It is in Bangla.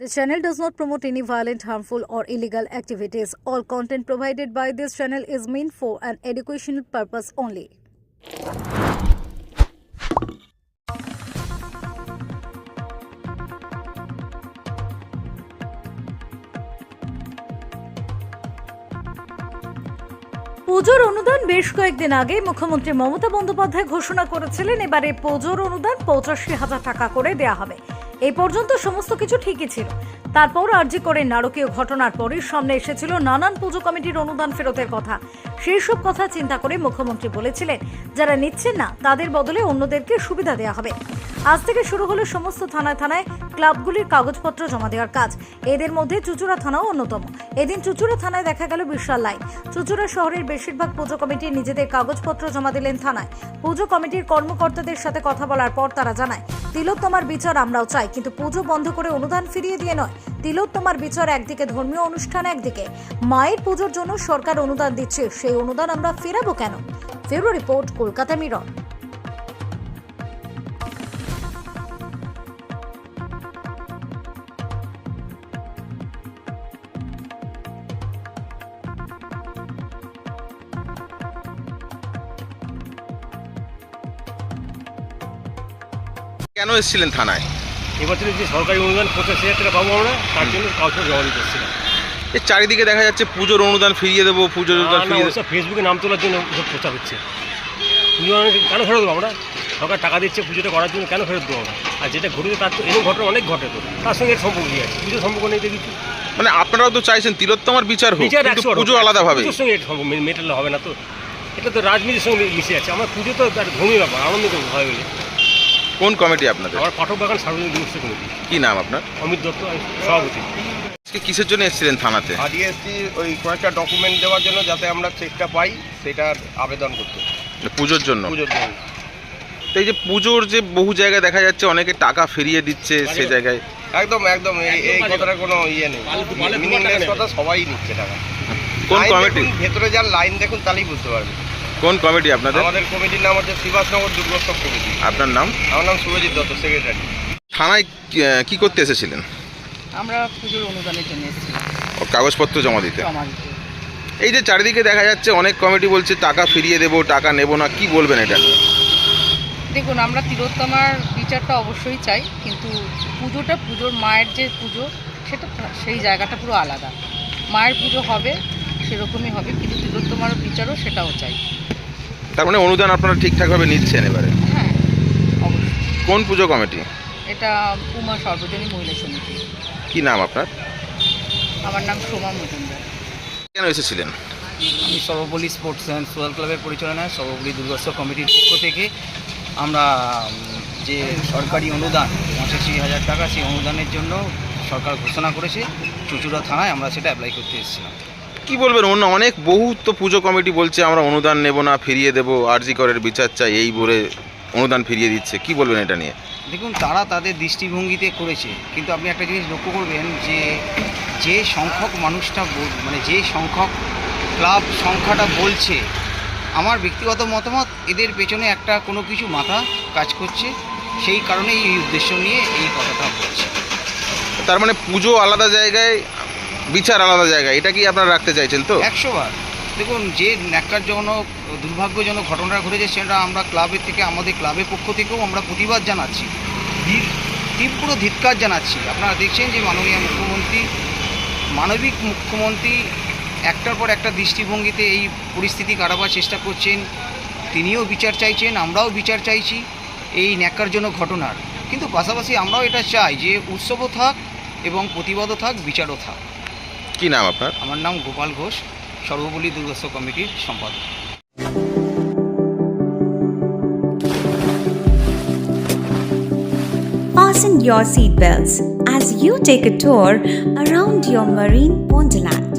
This channel does not promote any violent, harmful, or illegal activities. All content provided by this channel is meant for an educational purpose only. পুজোর অনুদান বেশ কয়েকদিন আগে মুখ্যমন্ত্রী মমতা বন্দ্যোপাধ্যায় ঘোষণা করেছিলেন এবারে পুজোর অনুদান পঁচাশি হাজার টাকা করে দেয়া হবে এই পর্যন্ত সমস্ত কিছু ঠিকই ছিল। তারপর আর্জি করে নারকীয় ঘটনার পরে সামনে এসেছিল নানান পুজো কমিটির অনুদান ফেরতের কথা। সেই সব কথা চিন্তা করে মুখ্যমন্ত্রী বলেছিলেন, যারা নিচ্ছেন না, তাদের বদলে অন্যদেরকে সুবিধা দেওয়া হবে। আজ থেকে শুরু হলো সমস্ত থানায় থানায় ক্লাবগুলির কাগজপত্র জমা দেওয়ার কাজ। এদের মধ্যে চুচুড়া থানাও অন্যতম। এদিন চুচুড়া থানায় দেখা গেল বিশাল লাইন চুচুড়া শহরের বেশিরভাগ পুজো কমিটি নিজেদের কাগজপত্র জমা দিলেন থানায়। পুজো কমিটির কর্মকর্তাদের সাথে কথা বলার পর তারা জানায় তিলোত্তমার বিচার আমরাও চাই, কিন্তু পুজো বন্ধ করে অনুদান ফিরিয়ে দিয়ে নয়। তিলোত্তমার বিচার একদিকে, ধর্মীয় অনুষ্ঠান একদিকে। মায়ের পুজোর জন্য সরকার অনুদান দিচ্ছে, সেই অনুদান আমরা ফেরাবো কেন? ফেব্রুয়ারি রিপোর্ট, কলকাতা মিরর। কেন এসেছিলেন থানায়? এবছরে যে সরকারি অনুদান পঞ্চাশ হাজার টাকা পাবো আমরা তার জন্য কাগজপত্র জমা দিতে এসেছিলাম এই চারিদিকে দেখা যাচ্ছে পুজোর অনুদান ফিরিয়ে দেবো পুজোর অনুদান ফিরিয়ে ওসব ফেসবুকে নাম তোলার জন্য ওসব প্রচার হচ্ছে। পুজো কেন ফেরত দেবো আমরা? সরকার টাকা দিচ্ছে পুজোটা করার জন্য কেন ফেরত দেবো আমরা? আর যেটা ঘটেছে তার তো এরকম ঘটনা অনেক ঘটে তো। তার সঙ্গে এর সম্পর্ক কি আছে। পুজো সম্পর্ক নেই কিছু মানে আপনারাও তো চাইছেন তিলোত্তমার বিচার হোক বিচার একশো পুজো আলাদাভাবে। পুজোর সঙ্গে মেটালে হবে না তো। এটা তো রাজনীতির সঙ্গে মিশে আছে। আমার পুজো তো তার ধর্মীয় ব্যাপার আনন্দ করব হয় বলে। কোন কমিটি আপনাদের? আমার পাঠক বাগান সার্বজনীন দিবস কমিটি। কি নাম আপনার? অমিত দত্ত সভাপতি। আজকে কিসের জন্য এসেছিলেন থানাতে? আজকে এসছি ওই কয়েকটা ডকুমেন্ট দেওয়ার জন্য যাতে আমরা চেকটা পাই সেটার আবেদন করতে। পুজোর জন্য? পুজোর জন্য। তো এই যে পুজোর যে বহু জায়গায় দেখা যাচ্ছে অনেকে টাকা ফিরিয়ে দিচ্ছে সে জায়গায়। একদম একদম এই এই একদম কোনো ইয়ে নেই। কথা সবাই নিচ্ছে টাকা। কোন কমিটি? ভেতরে যান লাইন দেখুন তাহলেই বুঝতে পারবেন। কোন কমিটি আপনাদের? আমাদের কমিটির নাম হচ্ছে শ্রীবাসনগর দুর্গোৎসব কমিটি। আপনার নাম? আমার নাম শুভজিৎ দত্ত সেক্রেটারি থানায় কি- করতে এসেছিলেন? আমরা পুজোর অনুদানের জন্য এসেছি কাগজপত্র জমা দিতে? এই যে চারিদিকে দেখা যাচ্ছে অনেক কমিটি বলছে টাকা ফিরিয়ে দেবো টাকা নেব না কি বলবেন এটা দেখুন আমরা তিলোত্তমার বিচারটা অবশ্যই চাই কিন্তু পুজোটা পুজোর মায়ের যে পুজো সেটা সেই জায়গাটা পুরো আলাদা। মায়ের পুজো হবে সেরকমই হবে কিন্তু তিলোত্তমার বিচারও সেটাও চাই। তার মানে অনুদান আপনারা ঠিকঠাকভাবে নিচ্ছেন এবারে? হ্যাঁ অবশ্যই। কোন পুজো কমিটি? এটা উমা সর্বজনীন মহিলা সমিতি। কি নাম আপনার? আমার নাম সোমা মজুমদার। কেন এসেছিলেন? আমি সর্বপল্লী স্পোর্টস অ্যান্ড সোশ্যাল ক্লাবের পরিচালনায় সর্বপল্লী দুর্গোৎসব কমিটির পক্ষ থেকে আমরা উম, যে সরকারি অনুদান পঁচাশি হাজার টাকা সেই অনুদানের জন্য সরকার ঘোষণা করেছে চুচুড়া থানায় আমরা সেটা অ্যাপ্লাই করতে এসেছিলাম। কি বলবেন? অন্য অনেক বহু তো পুজো কমিটি বলছে আমরা অনুদান নেব না ফিরিয়ে দেবো আরজি করের বিচার চাই এই বলে অনুদান ফিরিয়ে দিচ্ছে। কি বলবেন এটা নিয়ে? দেখুন তারা তাদের দৃষ্টিভঙ্গিতে করেছে কিন্তু আপনি একটা জিনিস লক্ষ্য করবেন যে যে সংখ্যক মানুষটা মানে যে সংখ্যক ক্লাব সংখ্যাটা বলছে আমার ব্যক্তিগত মতামত এদের পেছনে একটা কোনো কিছু মাথা কাজ করছে সেই কারণেই এই উদ্দেশ্য নিয়ে এই কথাটা বলছে। তার মানে পুজো আলাদা জায়গায় বিচার আলাদা জায়গা, এটা কি আপনারা রাখতে চাইছেন তো? একশো বার দেখুন, যে ন্যাক্কারজনক, দুর্ভাগ্যজনক ঘটনা ঘটেছে সেটা আমরা ক্লাবের থেকে, আমাদের ক্লাবের পক্ষ থেকেও আমরা প্রতিবাদ জানাচ্ছি। তীব্র ধিক্কার জানাচ্ছি। আপনারা দেখছেন যে মাননীয় মুখ্যমন্ত্রী, মানবিক মুখ্যমন্ত্রী একটার পর একটা দৃষ্টিভঙ্গিতে এই পরিস্থিতি কাটাবার চেষ্টা করছেন। তিনিও বিচার চাইছেন, আমরাও বিচার চাইছি এই ন্যাক্কারজনক ঘটনার। কিন্তু পাশাপাশি আমরাও এটা চাই যে উৎসবও থাক এবং প্রতিবাদও থাক, বিচারও থাক। কি নাম আপনার আমার নাম গোপাল ঘোষ সর্বপল্লী দুর্গোৎসব কমিটির সম্পাদক Fasten your seatbelts as you take a tour around your marine wonderland.